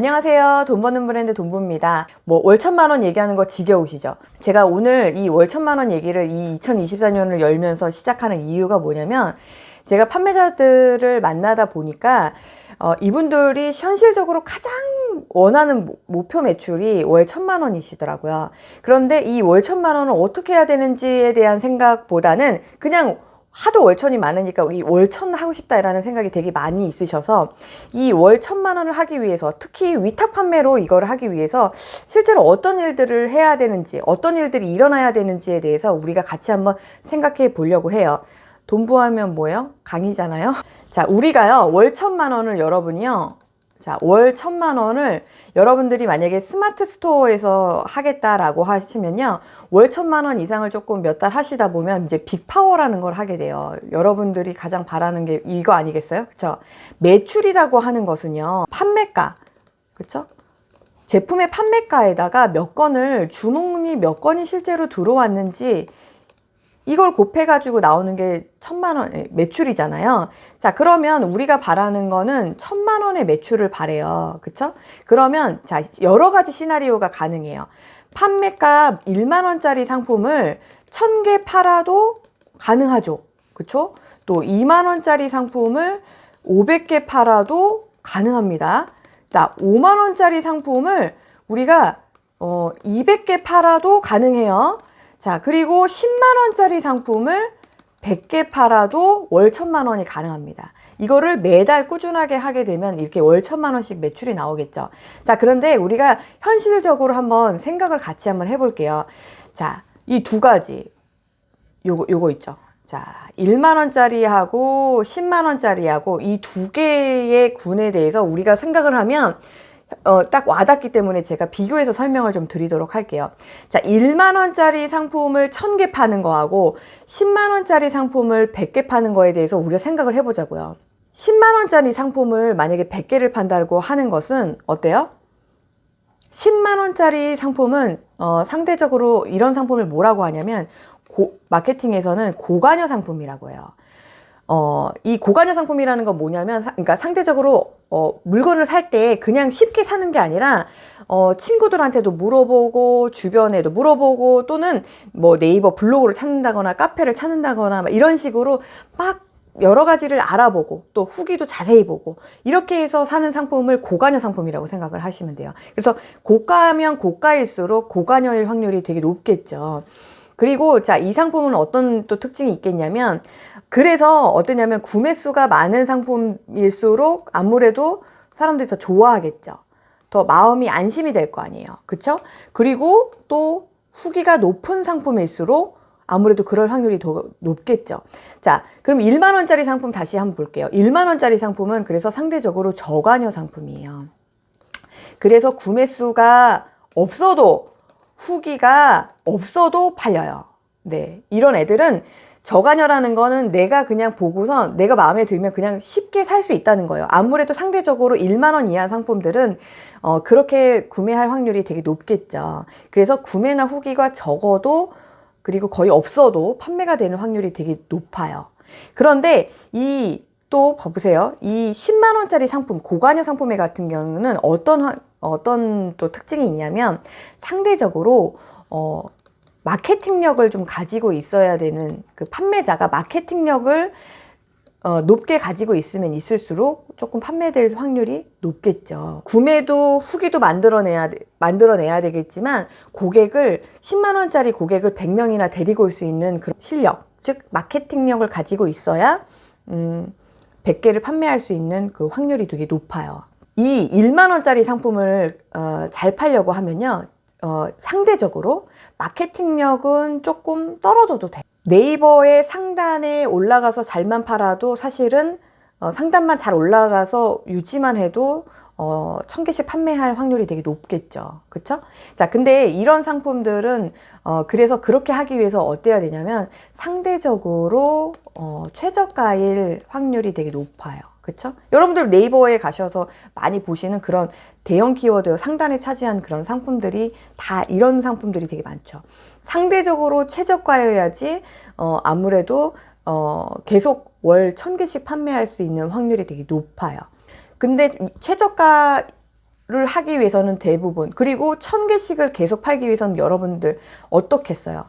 안녕하세요. 돈 버는 브랜드 돈부입니다. 뭐 월천만 원 얘기하는 거 지겨우시죠? 제가 오늘 이 월천만 원 얘기를 이 2024년을 열면서 시작하는 이유가 뭐냐면 제가 판매자들을 만나다 보니까 어, 이분들이 현실적으로 가장 원하는 모- 목표 매출이 월 천만 원이시더라고요. 그런데 이 월 천만 원을 어떻게 해야 되는지에 대한 생각보다는 그냥 하도 월천이 많으니까 이 월천 하고 싶다라는 생각이 되게 많이 있으셔서 이 월 천만 원을 하기 위해서 특히 위탁 판매로 이거를 하기 위해서 실제로 어떤 일들을 해야 되는지 어떤 일들이 일어나야 되는지에 대해서 우리가 같이 한번 생각해 보려고 해요. 돈부하면 뭐예요? 강의잖아요. 자, 우리가요 월 천만 원을 여러분이요. 자, 월 천만 원을 여러분들이 만약에 스마트 스토어에서 하겠다라고 하시면요. 월 천만 원 이상을 조금 몇 달 하시다 보면 이제 빅파워라는 걸 하게 돼요. 여러분들이 가장 바라는 게 이거 아니겠어요? 그쵸? 매출이라고 하는 것은요. 판매가. 그쵸? 제품의 판매가에다가 몇 건을 주문이 몇 건이 실제로 들어왔는지 이걸 곱해가지고 나오는 게 천만 원 예, 매출이잖아요. 자, 그러면 우리가 바라는 거는 천만 원의 매출을 바래요. 그쵸? 그러면, 자, 여러 가지 시나리오가 가능해요. 판매가 1만 원짜리 상품을 1000개 팔아도 가능하죠. 그쵸? 또 2만 원짜리 상품을 500개 팔아도 가능합니다. 자, 5만 원짜리 상품을 우리가 어, 200개 팔아도 가능해요. 자, 그리고 10만 원짜리 상품을 100개 팔아도 월 천만 원이 가능합니다. 이거를 매달 꾸준하게 하게 되면 이렇게 월 천만 원씩 매출이 나오겠죠. 자, 그런데 우리가 현실적으로 한번 생각을 같이 한번 해볼게요. 자, 이 두 가지. 요거, 요거 있죠. 자, 1만 원짜리하고 10만 원짜리하고 이 두 개의 군에 대해서 우리가 생각을 하면 어, 딱 와닿기 때문에 제가 비교해서 설명을 좀 드리도록 할게요. 자, 1만 원짜리 상품을 1000개 파는 거하고 10만 원짜리 상품을 100개 파는 거에 대해서 우리가 생각을 해보자고요. 10만 원짜리 상품을 만약에 100개를 판다고 하는 것은 어때요? 10만 원짜리 상품은 어, 상대적으로 이런 상품을 뭐라고 하냐면 고- 마케팅에서는 고관여 상품이라고 해요. 어, 이 고관여 상품이라는 건 뭐냐면, 사- 그러니까 상대적으로, 어, 물건을 살 때 그냥 쉽게 사는 게 아니라, 어, 친구들한테도 물어보고, 주변에도 물어보고, 또는 뭐 네이버 블로그를 찾는다거나, 카페를 찾는다거나, 막 이런 식으로 막 여러 가지를 알아보고, 또 후기도 자세히 보고, 이렇게 해서 사는 상품을 고관여 상품이라고 생각을 하시면 돼요. 그래서 고가면 고가일수록 고관여일 확률이 되게 높겠죠. 그리고 자, 이 상품은 어떤 또 특징이 있겠냐면 그래서 어떠냐면 구매 수가 많은 상품일수록 아무래도 사람들이 더 좋아하겠죠. 더 마음이 안심이 될 거 아니에요. 그쵸? 그리고 또 후기가 높은 상품일수록 아무래도 그럴 확률이 더 높겠죠. 자, 그럼 1만 원짜리 상품 다시 한번 볼게요. 1만 원짜리 상품은 그래서 상대적으로 저관여 상품이에요. 그래서 구매 수가 없어도 후기가 없어도 팔려요. 네. 이런 애들은 저관여라는 거는 내가 그냥 보고서 내가 마음에 들면 그냥 쉽게 살 수 있다는 거예요. 아무래도 상대적으로 1만 원 이하 상품들은 어, 그렇게 구매할 확률이 되게 높겠죠. 그래서 구매나 후기가 적어도 그리고 거의 없어도 판매가 되는 확률이 되게 높아요. 그런데 이 또 봐보세요. 이 10만 원짜리 상품, 고관여 상품의 같은 경우는 어떤 화- 어떤 또 특징이 있냐면 상대적으로 어 마케팅력을 좀 가지고 있어야 되는 그 판매자가 마케팅력을 어, 높게 가지고 있으면 있을수록 조금 판매될 확률이 높겠죠. 구매도 후기도 만들어내야 돼- 만들어내야 되겠지만 고객을 10만 원짜리 고객을 100명이나 데리고 올 수 있는 그런 실력, 즉 마케팅력을 가지고 있어야 음, 100개를 판매할 수 있는 그 확률이 되게 높아요. 이 1만 원짜리 상품을 어, 잘 팔려고 하면요. 어, 상대적으로 마케팅력은 조금 떨어져도 돼요. 네이버의 상단에 올라가서 잘만 팔아도 사실은 어, 상단만 잘 올라가서 유지만 해도 어, 천 개씩 판매할 확률이 되게 높겠죠. 그쵸? 자, 근데 이런 상품들은, 어, 그래서 그렇게 하기 위해서 어때야 되냐면 상대적으로, 어, 최저가일 확률이 되게 높아요. 그쵸? 여러분들 네이버에 가셔서 많이 보시는 그런 대형 키워드 상단에 차지한 그런 상품들이 다 이런 상품들이 되게 많죠. 상대적으로 최저가여야지, 어, 아무래도, 어, 계속 월 천개씩 판매할 수 있는 확률이 되게 높아요. 근데 최저가 를 하기 위해서는 대부분 그리고 천 개씩을 계속 팔기 위해서는 여러분들 어떻겠어요?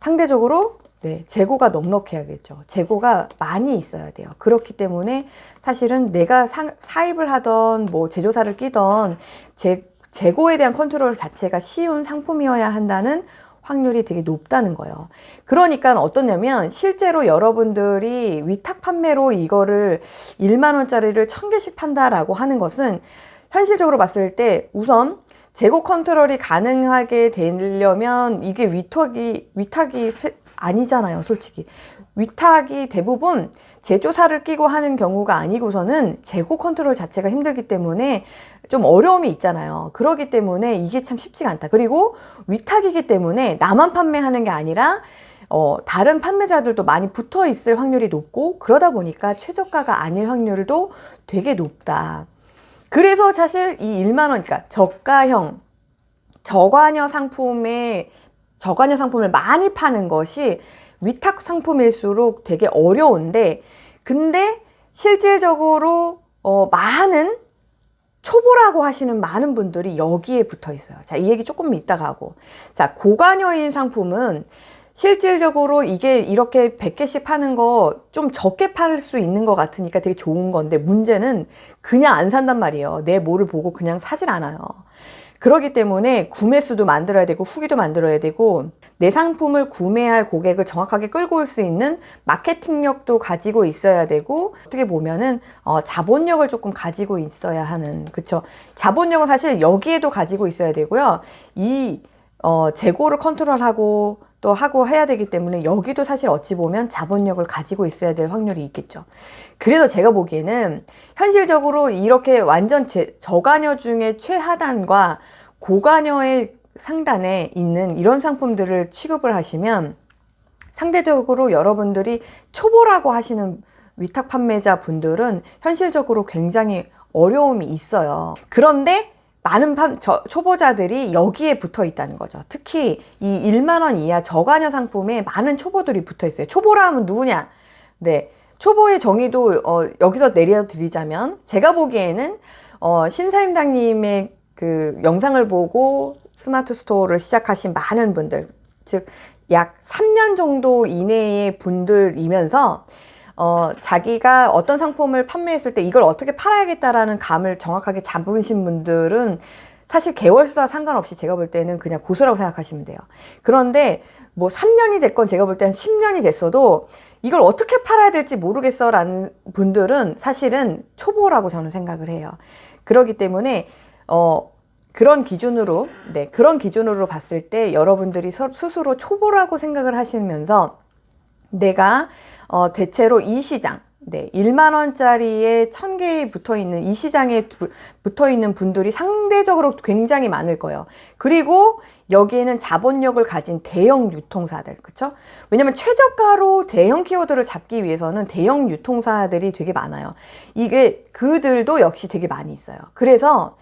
상대적으로 네, 재고가 넉넉해야겠죠. 재고가 많이 있어야 돼요. 그렇기 때문에 사실은 내가 사, 사입을 하던 뭐 제조사를 끼던 재, 재고에 대한 컨트롤 자체가 쉬운 상품이어야 한다는 확률이 되게 높다는 거예요. 그러니까 어떠냐면 실제로 여러분들이 위탁 판매로 이거를 1만 원짜리를 1000개씩 판다라고 하는 것은 현실적으로 봤을 때 우선 재고 컨트롤이 가능하게 되려면 이게 위탁이 위탁이 세- 아니잖아요, 솔직히. 위탁이 대부분 제조사를 끼고 하는 경우가 아니고서는 재고 컨트롤 자체가 힘들기 때문에 좀 어려움이 있잖아요. 그러기 때문에 이게 참 쉽지가 않다. 그리고 위탁이기 때문에 나만 판매하는 게 아니라 어, 다른 판매자들도 많이 붙어 있을 확률이 높고 그러다 보니까 최저가가 아닐 확률도 되게 높다. 그래서 사실 이 1만 원, 그러니까 저가형, 저관여 상품에, 저관여 상품을 많이 파는 것이 위탁 상품일수록 되게 어려운데, 근데 실질적으로, 어, 많은 초보라고 하시는 많은 분들이 여기에 붙어 있어요. 자, 이 얘기 조금 이따가 하고. 자, 고관여인 상품은 실질적으로 이게 이렇게 100개씩 파는 거 좀 적게 팔 수 있는 것 같으니까 되게 좋은 건데 문제는 그냥 안 산단 말이에요. 내 뭐를 보고 그냥 사질 않아요. 그러기 때문에 구매 수도 만들어야 되고 후기도 만들어야 되고 내 상품을 구매할 고객을 정확하게 끌고 올 수 있는 마케팅력도 가지고 있어야 되고 어떻게 보면은 어, 자본력을 조금 가지고 있어야 하는 그쵸 자본력은 사실 여기에도 가지고 있어야 되고요 이 어, 재고를 컨트롤하고 또 하고 해야 되기 때문에 여기도 사실 어찌 보면 자본력을 가지고 있어야 될 확률이 있겠죠. 그래서 제가 보기에는 현실적으로 이렇게 완전 제, 저가녀 중에 최하단과 고가녀의 상단에 있는 이런 상품들을 취급을 하시면 상대적으로 여러분들이 초보라고 하시는 위탁 판매자 분들은 현실적으로 굉장히 어려움이 있어요. 그런데 많은 판, 저, 초보자들이 여기에 붙어 있다는 거죠. 특히 이 1만 원 이하 저가녀 상품에 많은 초보들이 붙어 있어요. 초보라 하면 누구냐? 네. 초보의 정의도 어, 여기서 내려드리자면 제가 보기에는 어, 심사임당님의 그 영상을 보고 스마트 스토어를 시작하신 많은 분들, 즉 약 3년 정도 이내의 분들이면서 어, 자기가 어떤 상품을 판매했을 때 이걸 어떻게 팔아야겠다라는 감을 정확하게 잡으신 분들은 사실 개월수와 상관없이 제가 볼 때는 그냥 고수라고 생각하시면 돼요. 그런데 뭐 3년이 됐건 제가 볼 때는 10년이 됐어도 이걸 어떻게 팔아야 될지 모르겠어 라는 분들은 사실은 초보라고 저는 생각을 해요. 그렇기 때문에, 어, 그런 기준으로, 네, 그런 기준으로 봤을 때 여러분들이 서- 스스로 초보라고 생각을 하시면서 내가 어, 대체로 이 시장, 네, 1만 원짜리에 1000개에 붙어 있는 이 시장에 부- 붙어 있는 분들이 상대적으로 굉장히 많을 거예요. 그리고 여기에는 자본력을 가진 대형 유통사들, 그쵸? 왜냐면 최저가로 대형 키워드를 잡기 위해서는 대형 유통사들이 되게 많아요. 이게 그들도 역시 되게 많이 있어요. 그래서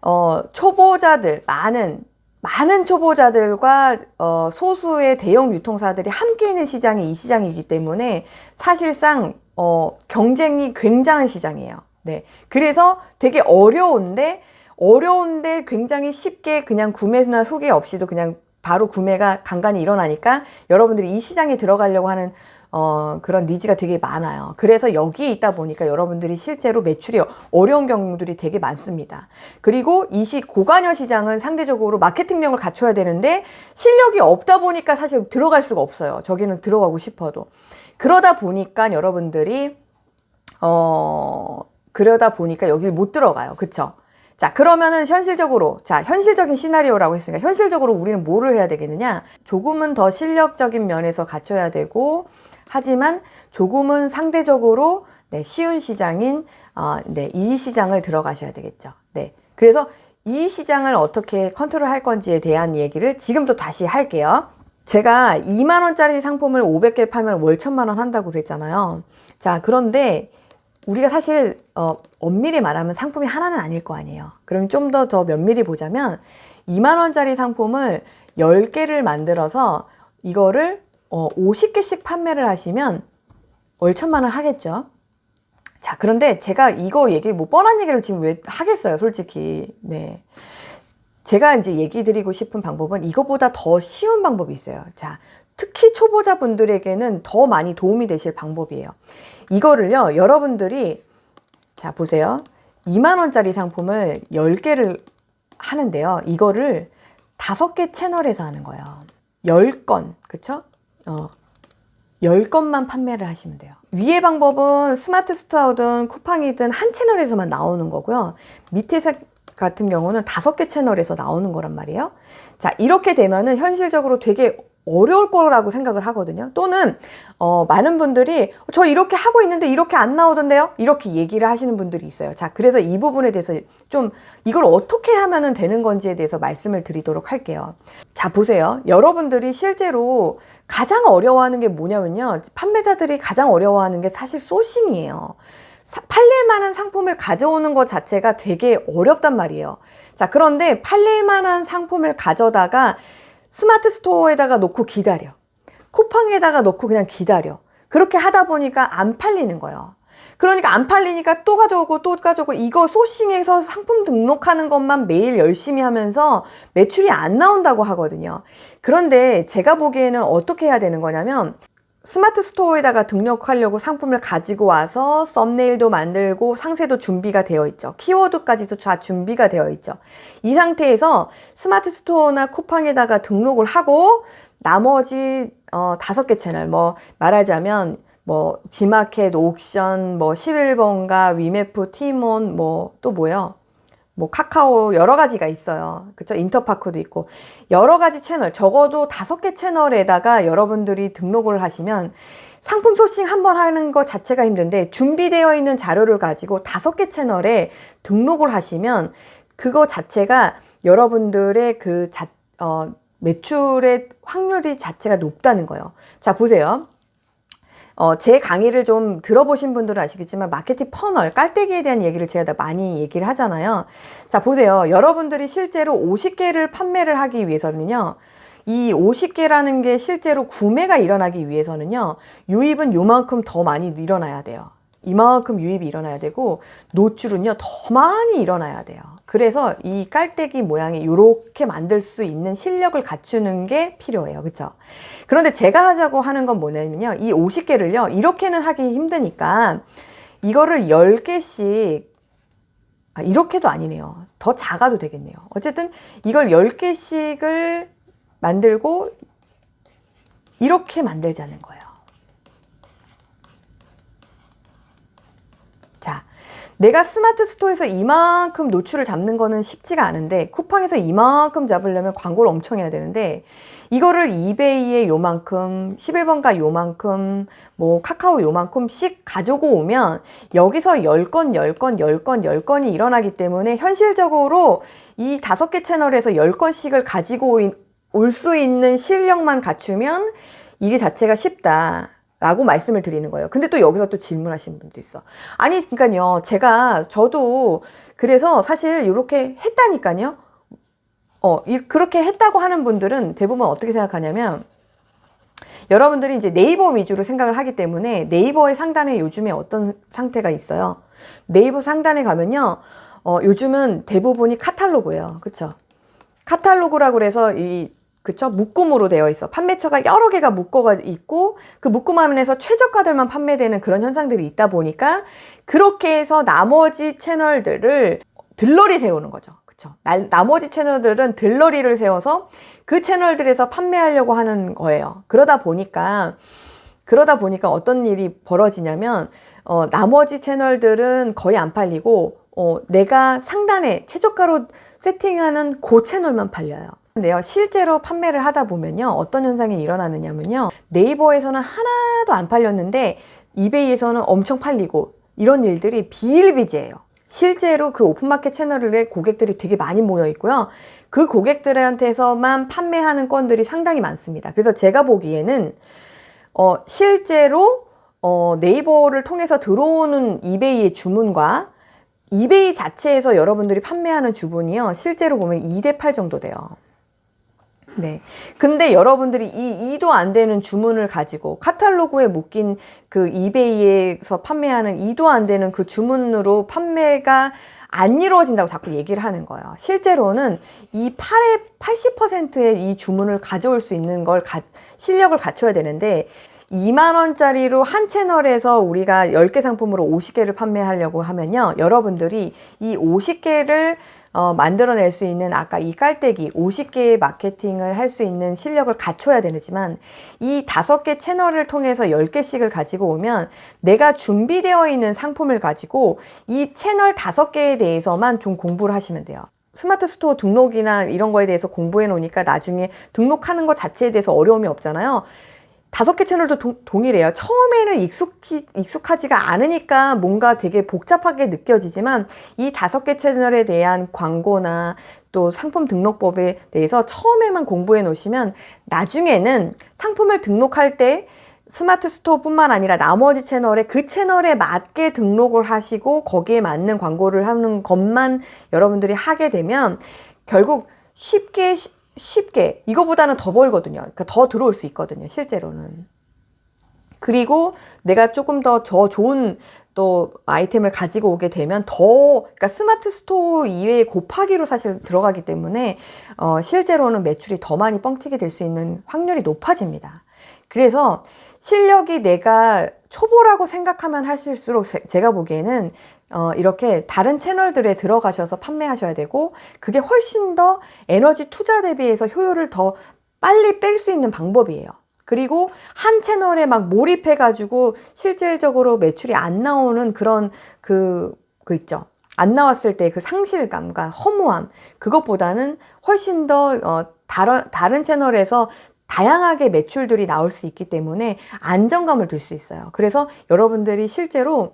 어, 초보자들, 많은, 많은 초보자들과 어, 소수의 대형 유통사들이 함께 있는 시장이 이 시장이기 때문에 사실상 어, 경쟁이 굉장한 시장이에요. 네. 그래서 되게 어려운데, 어려운데 굉장히 쉽게 그냥 구매나 후기 없이도 그냥 바로 구매가 간간히 일어나니까 여러분들이 이 시장에 들어가려고 하는 어, 그런 니즈가 되게 많아요. 그래서 여기에 있다 보니까 여러분들이 실제로 매출이 어려운 경우들이 되게 많습니다. 그리고 이 시, 고관여 시장은 상대적으로 마케팅력을 갖춰야 되는데 실력이 없다 보니까 사실 들어갈 수가 없어요. 저기는 들어가고 싶어도. 그러다 보니까 여러분들이, 어, 그러다 보니까 여길 못 들어가요. 그쵸? 자, 그러면은 현실적으로, 자, 현실적인 시나리오라고 했으니까 현실적으로 우리는 뭐를 해야 되겠느냐? 조금은 더 실력적인 면에서 갖춰야 되고, 하지만 조금은 상대적으로 네, 쉬운 시장인 어, 네, 이 시장을 들어가셔야 되겠죠. 네. 그래서 이 시장을 어떻게 컨트롤 할 건지에 대한 얘기를 지금도 다시 할게요. 제가 2만 원짜리 상품을 500개 팔면 월 천만 원 한다고 그랬잖아요. 자, 그런데 우리가 사실 어, 엄밀히 말하면 상품이 하나는 아닐 거 아니에요. 그럼 좀 더 더 면밀히 보자면 2만 원짜리 상품을 10개를 만들어서 이거를 어, 50개씩 판매를 하시면 월 천만 원 하겠죠. 자, 그런데 제가 이거 얘기, 뭐, 뻔한 얘기를 지금 왜 하겠어요, 솔직히. 네. 제가 이제 얘기 드리고 싶은 방법은 이거보다 더 쉬운 방법이 있어요. 자, 특히 초보자분들에게는 더 많이 도움이 되실 방법이에요. 이거를요, 여러분들이, 자, 보세요. 2만원짜리 상품을 10개를 하는데요. 이거를 5개 채널에서 하는 거예요. 10건, 그쵸? 어, 10건만 판매를 하시면 돼요. 위의 방법은 스마트 스토어든 쿠팡이든 한 채널에서만 나오는 거고요. 밑에 사- 같은 경우는 다섯 개 채널에서 나오는 거란 말이에요. 자, 이렇게 되면은 현실적으로 되게 어려울 거라고 생각을 하거든요. 또는 어, 많은 분들이 저 이렇게 하고 있는데 이렇게 안 나오던데요? 이렇게 얘기를 하시는 분들이 있어요. 자, 그래서 이 부분에 대해서 좀 이걸 어떻게 하면은 되는 건지에 대해서 말씀을 드리도록 할게요. 자, 보세요. 여러분들이 실제로 가장 어려워하는 게 뭐냐면요. 판매자들이 가장 어려워하는 게 사실 소싱이에요. 사- 팔릴 만한 상품을 가져오는 것 자체가 되게 어렵단 말이에요. 자, 그런데 팔릴 만한 상품을 가져다가 스마트 스토어에다가 놓고 기다려. 쿠팡에다가 놓고 그냥 기다려. 그렇게 하다 보니까 안 팔리는 거예요. 그러니까 안 팔리니까 또 가져오고 또 가져오고 이거 소싱해서 상품 등록하는 것만 매일 열심히 하면서 매출이 안 나온다고 하거든요. 그런데 제가 보기에는 어떻게 해야 되는 거냐면 스마트 스토어에다가 등록하려고 상품을 가지고 와서 썸네일도 만들고 상세도 준비가 되어 있죠. 키워드까지도 다 준비가 되어 있죠. 이 상태에서 스마트 스토어나 쿠팡에다가 등록을 하고 나머지 어, 다섯 개 채널 뭐 말하자면 뭐 지마켓, 옥션, 뭐 11번가, 위메프, 티몬 뭐 또 뭐요? 뭐 카카오 여러 가지가 있어요. 그쵸? 인터파크도 있고 여러 가지 채널 적어도 다섯 개 채널에다가 여러분들이 등록을 하시면 상품 소싱 한 번 하는 것 자체가 힘든데 준비되어 있는 자료를 가지고 다섯 개 채널에 등록을 하시면 그거 자체가 여러분들의 그 자, 어, 매출의 확률이 자체가 높다는 거예요. 자, 보세요. 어, 제 강의를 좀 들어보신 분들은 아시겠지만 마케팅 퍼널, 깔때기에 대한 얘기를 제가 다 많이 얘기를 하잖아요. 자, 보세요. 여러분들이 실제로 50개를 판매를 하기 위해서는요. 이 50개라는 게 실제로 구매가 일어나기 위해서는요. 유입은 요만큼 더 많이 일어나야 돼요. 이만큼 유입이 일어나야 되고 노출은요 더 많이 일어나야 돼요. 그래서 이 깔때기 모양이 이렇게 만들 수 있는 실력을 갖추는 게 필요해요. 그렇죠? 그런데 제가 하자고 하는 건 뭐냐면요. 이 50개를요. 이렇게는 하기 힘드니까 이거를 10개씩 아, 이렇게도 아니네요. 더 작아도 되겠네요. 어쨌든 이걸 10개씩을 만들고 이렇게 만들자는 거예요. 자, 내가 스마트 스토어에서 이만큼 노출을 잡는 거는 쉽지가 않은데 쿠팡에서 이만큼 잡으려면 광고를 엄청 해야 되는데 이거를 이베이에 요만큼 11번가 요만큼 뭐 카카오 요만큼씩 가지고 오면 여기서 10건 10건 10건 10건이 일어나기 때문에 현실적으로 이 다섯 개 채널에서 10건씩을 가지고 올 수 있는 실력만 갖추면 이게 자체가 쉽다. 라고 말씀을 드리는 거예요. 근데 또 여기서 또 질문하시는 분도 있어. 아니, 그러니까요. 제가, 저도 그래서 사실 이렇게 했다니까요. 어, 이, 그렇게 했다고 하는 분들은 대부분 어떻게 생각하냐면, 여러분들이 이제 네이버 위주로 생각을 하기 때문에 네이버의 상단에 요즘에 어떤 상태가 있어요. 네이버 상단에 가면요. 어, 요즘은 대부분이 카탈로그예요. 그쵸? 카탈로그라고 그래서 이 그쵸? 묶음으로 되어 있어. 판매처가 여러 개가 묶어가 있고 그 묶음 안에서 최저가들만 판매되는 그런 현상들이 있다 보니까 그렇게 해서 나머지 채널들을 들러리 세우는 거죠. 그쵸? 날- 나머지 채널들은 들러리를 세워서 그 채널들에서 판매하려고 하는 거예요. 그러다 보니까 그러다 보니까 어떤 일이 벌어지냐면 어, 나머지 채널들은 거의 안 팔리고 어, 내가 상단에 최저가로 세팅하는 그 채널만 팔려요. 근데요, 실제로 판매를 하다 보면요, 어떤 현상이 일어나느냐면요, 네이버에서는 하나도 안 팔렸는데, 이베이에서는 엄청 팔리고, 이런 일들이 비일비재해요. 실제로 그 오픈마켓 채널에 고객들이 되게 많이 모여 있고요. 그 고객들한테서만 판매하는 건들이 상당히 많습니다. 그래서 제가 보기에는, 어, 실제로, 어, 네이버를 통해서 들어오는 이베이의 주문과 이베이 자체에서 여러분들이 판매하는 주문이요. 실제로 보면 2대 8 정도 돼요. 네. 근데 여러분들이 이 2도 안 되는 주문을 가지고 카탈로그에 묶인 그 이베이에서 판매하는 2도 안 되는 그 주문으로 판매가 안 이루어진다고 자꾸 얘기를 하는 거예요. 실제로는 이 8의 80%의 이 주문을 가져올 수 있는 걸 가, 실력을 갖춰야 되는데 2만 원짜리로 한 채널에서 우리가 10개 상품으로 50개를 판매하려고 하면요. 여러분들이 이 50개를 어, 만들어낼 수 있는 아까 이 깔때기 50개의 마케팅을 할 수 있는 실력을 갖춰야 되지만 이 다섯 개 채널을 통해서 10개씩을 가지고 오면 내가 준비되어 있는 상품을 가지고 이 채널 다섯 개에 대해서만 좀 공부를 하시면 돼요. 스마트 스토어 등록이나 이런 거에 대해서 공부해 놓으니까 나중에 등록하는 것 자체에 대해서 어려움이 없잖아요. 다섯 개 채널도 동, 동일해요. 처음에는 익숙히, 익숙하지가 않으니까 뭔가 되게 복잡하게 느껴지지만 이 다섯 개 채널에 대한 광고나 또 상품 등록법에 대해서 처음에만 공부해 놓으시면 나중에는 상품을 등록할 때 스마트 스토어 뿐만 아니라 나머지 채널에 그 채널에 맞게 등록을 하시고 거기에 맞는 광고를 하는 것만 여러분들이 하게 되면 결국 쉽게 쉽게 이거보다는 더 벌거든요. 그러니까 더 들어올 수 있거든요. 실제로는. 그리고 내가 조금 더저 좋은 또 아이템을 가지고 오게 되면 더 그러니까 스마트 스토어 이외에 곱하기로 사실 들어가기 때문에 어 실제로는 매출이 더 많이 뻥튀기 될 수 있는 확률이 높아집니다. 그래서 실력이 내가 초보라고 생각하면 하실수록 제가 보기에는 어, 이렇게 다른 채널들에 들어가셔서 판매하셔야 되고 그게 훨씬 더 에너지 투자 대비해서 효율을 더 빨리 뺄 수 있는 방법이에요. 그리고 한 채널에 막 몰입해가지고 실질적으로 매출이 안 나오는 그런 그, 그 있죠. 안 나왔을 때 그 상실감과 허무함, 그것보다는 훨씬 더, 어, 다른, 다른 채널에서 다양하게 매출들이 나올 수 있기 때문에 안정감을 줄 수 있어요. 그래서 여러분들이 실제로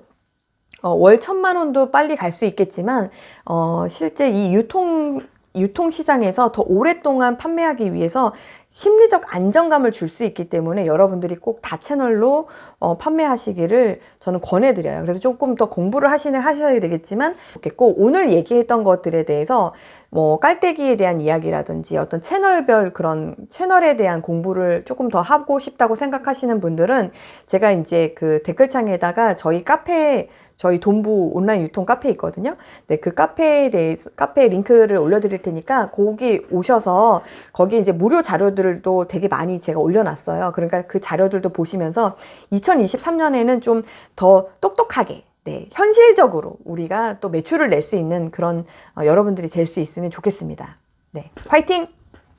어, 월 천만 원도 빨리 갈 수 있겠지만 어, 실제 이 유통 유통 시장에서 더 오랫동안 판매하기 위해서 심리적 안정감을 줄 수 있기 때문에 여러분들이 꼭 다 채널로 어, 판매하시기를 저는 권해드려요. 그래서 조금 더 공부를 하시는 하셔야 되겠지만 좋겠고 오늘 얘기했던 것들에 대해서 뭐 깔때기에 대한 이야기라든지 어떤 채널별 그런 채널에 대한 공부를 조금 더 하고 싶다고 생각하시는 분들은 제가 이제 그 댓글창에다가 저희 카페 저희 돈부 온라인 유통 카페 있거든요. 네, 그 카페에 대해서 카페 링크를 올려드릴 테니까 거기 오셔서 거기 이제 무료 자료들도 되게 많이 제가 올려놨어요. 그러니까 그 자료들도 보시면서 2023년에는 좀 더 똑똑하게 네, 현실적으로 우리가 또 매출을 낼 수 있는 그런 어, 여러분들이 될 수 있으면 좋겠습니다. 네, 화이팅!